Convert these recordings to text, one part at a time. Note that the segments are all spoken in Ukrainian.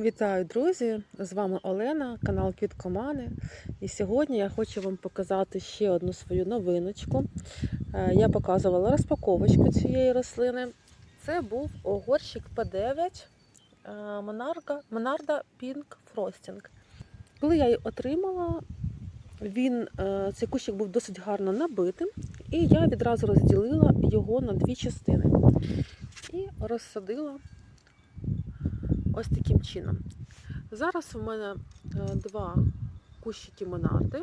Вітаю, друзі! З вами Олена, канал Квіткомани. І сьогодні я хочу вам показати ще одну свою новиночку. Е, Я показувала розпаковочку цієї рослини. Це був огорщик P9 е, Monarda, Monarda Pink Frosting. Коли я її отримала, він, е, цей кущик був досить гарно набитим, і я відразу розділила його на дві частини і розсадила ось таким чином. Зараз у мене е, два кущики Монарди.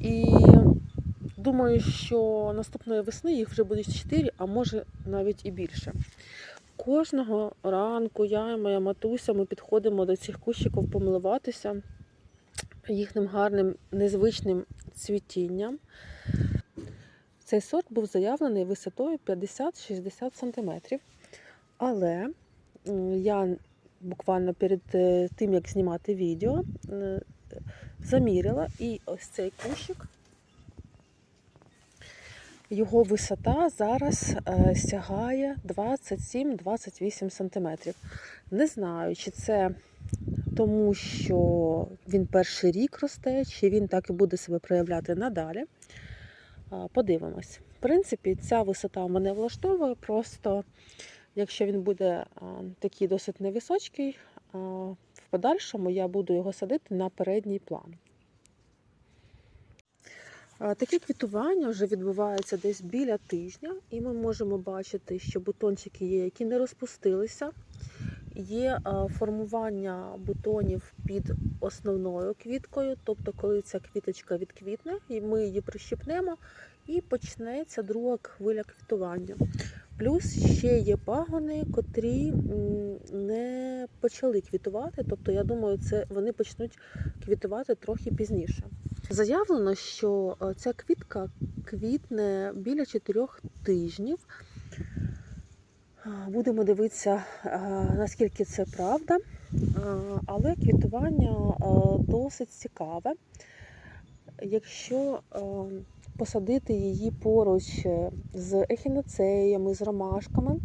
І думаю, що наступної весни їх вже буде 4, а може навіть і більше. Кожного ранку я і моя матуся ми підходимо до цих кущиків помилуватися їхнім гарним незвичним цвітінням. Цей сорт був заявлений висотою 50-60 см. Але я буквально перед е, тим, як знімати відео, е, заміряла і ось цей кущик. Його висота зараз е, сягає 27-28 см. Не знаю, чи це тому, що він перший рік росте, чи він так і буде себе проявляти надалі. Подивимось. В принципі, ця висота мене влаштовує. Просто якщо він буде такий досить невисокий, а, в подальшому я буду його садити на передній план. Таке квітування вже відбувається десь біля тижня, і ми можемо бачити, що бутончики є, які не розпустилися. Є формування бутонів під основною квіткою, тобто, коли ця квіточка відквітне, і ми її прищипнемо, і почнеться друга хвиля квітування. Плюс ще є пагони, котрі не почали квітувати, тобто, я думаю, це вони почнуть квітувати трохи пізніше. Заявлено, що е, ця квітка квітне біля 4 тижнів. Будемо дивитися, наскільки це правда, але квітування досить цікаве. Якщо посадити її поруч е, з ехінацеями, з ромашками,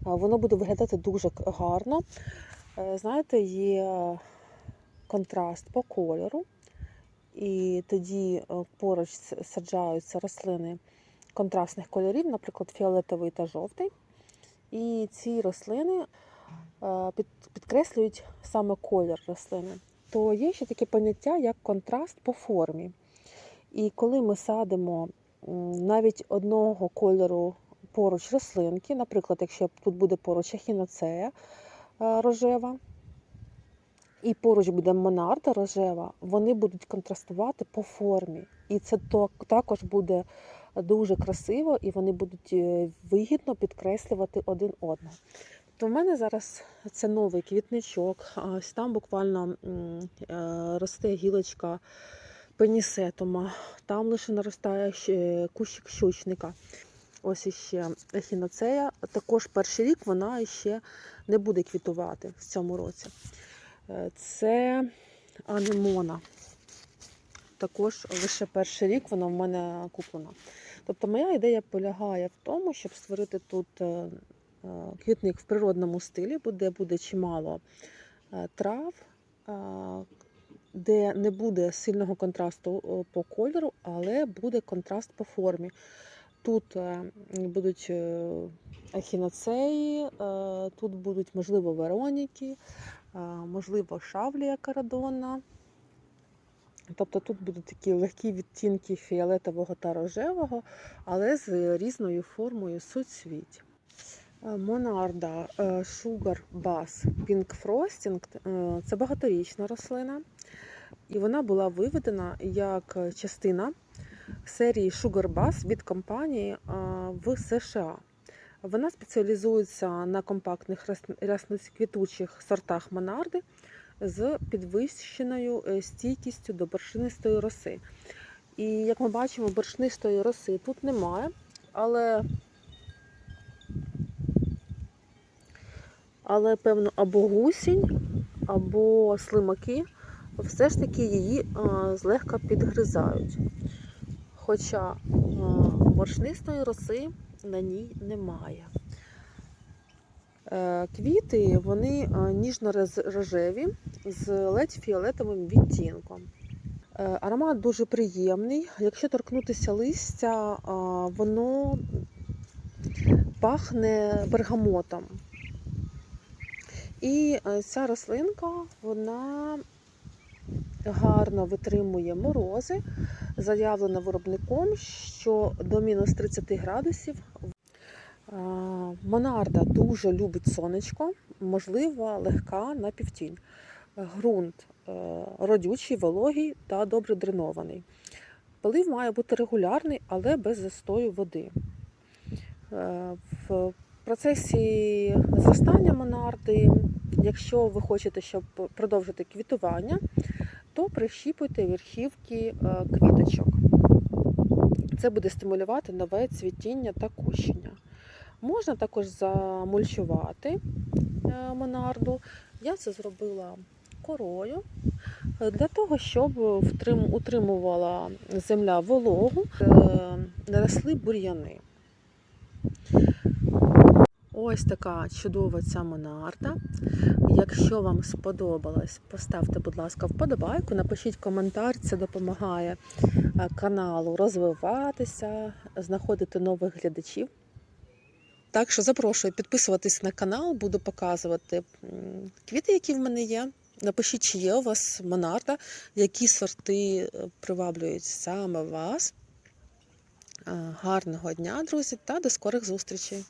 воно буде виглядати дуже гарно. Е, Знаєте, є контраст по кольору, і тоді е, поруч саджаються рослини контрастних кольорів, наприклад, фіолетовий та жовтий. І ці рослини е, підкреслюють саме колір рослини. То є ще таке поняття, як контраст по формі. І коли ми садимо навіть одного кольору поруч рослинки, наприклад, якщо тут буде поруч ахіноцея е, рожева, і поруч буде монарда рожева, вони будуть контрастувати по формі. І це також буде дуже красиво, і вони будуть е, вигідно підкреслювати один одного. То в мене зараз це новий квітничок. Ось там буквально е, росте гілочка пенісетома, там лише наростає кущик щучника. Ось іще ехіноцея. Також перший рік вона ще не буде квітувати в цьому році. Е, Це анемона. Також лише перший рік вона в мене куплена. Тобто моя ідея полягає в тому, щоб створити тут е, е, квітник в природному стилі, де буде чимало трав, де не буде сильного контрасту по кольору, але буде контраст по формі. Тут е, будуть ехіноцеї, е, тут будуть, можливо, вероніки, е, можливо, шавлія карадонна. Тобто тут будуть такі легкі відтінки фіолетового та рожевого, але з різною формою суцвіть. Е, Монарда е, Sugar Bass Pink Frosting е, це багаторічна рослина, і вона була виведена як частина серії Sugar Bass від компанії в США. Вона спеціалізується на компактних ряс- рясноквітучих сортах монарди з підвищеною стійкістю до боршинистої роси. І як ми бачимо, боршнистої роси тут немає, але, але певно, або гусінь, або слимаки все ж таки її а, злегка підгризають. Хоча а, боршнистої роси на ній немає. Е, Квіти вони е, ніжно-рожеві з ледь фіолетовим відтінком. Е, Аромат дуже приємний. Якщо торкнутися листя, е, воно пахне бергамотом. І е, ця рослинка вона гарно витримує морози. Заявлено виробником, що до мінус 30 градусів. Е, Монарда дуже любить сонечко, можливо, легка на півтінь. Ґрунт е, родючий, вологий та добре дренований. Полив має бути регулярний, але без застою води. Е, В процесі зростання монарди, якщо ви хочете, щоб продовжити квітування, то прищіпуйте верхівки е, квіточок. Це буде стимулювати нове цвітіння та кущення. Можна також замульчувати е, монарду. Я це зробила корою е, для того, щоб утримувала земля вологу, е, не росли бур'яни. Ось така чудова ця монарда. Якщо вам сподобалось, поставте, будь ласка, вподобайку, напишіть коментар, це допомагає е, каналу розвиватися, знаходити нових глядачів. Так що запрошую підписуватись на канал, буду показувати квіти, які в мене є. Напишіть, чи є у вас монарда, які сорти е, приваблюють саме вас. Е, Гарного дня, друзі, та до скорих зустрічей!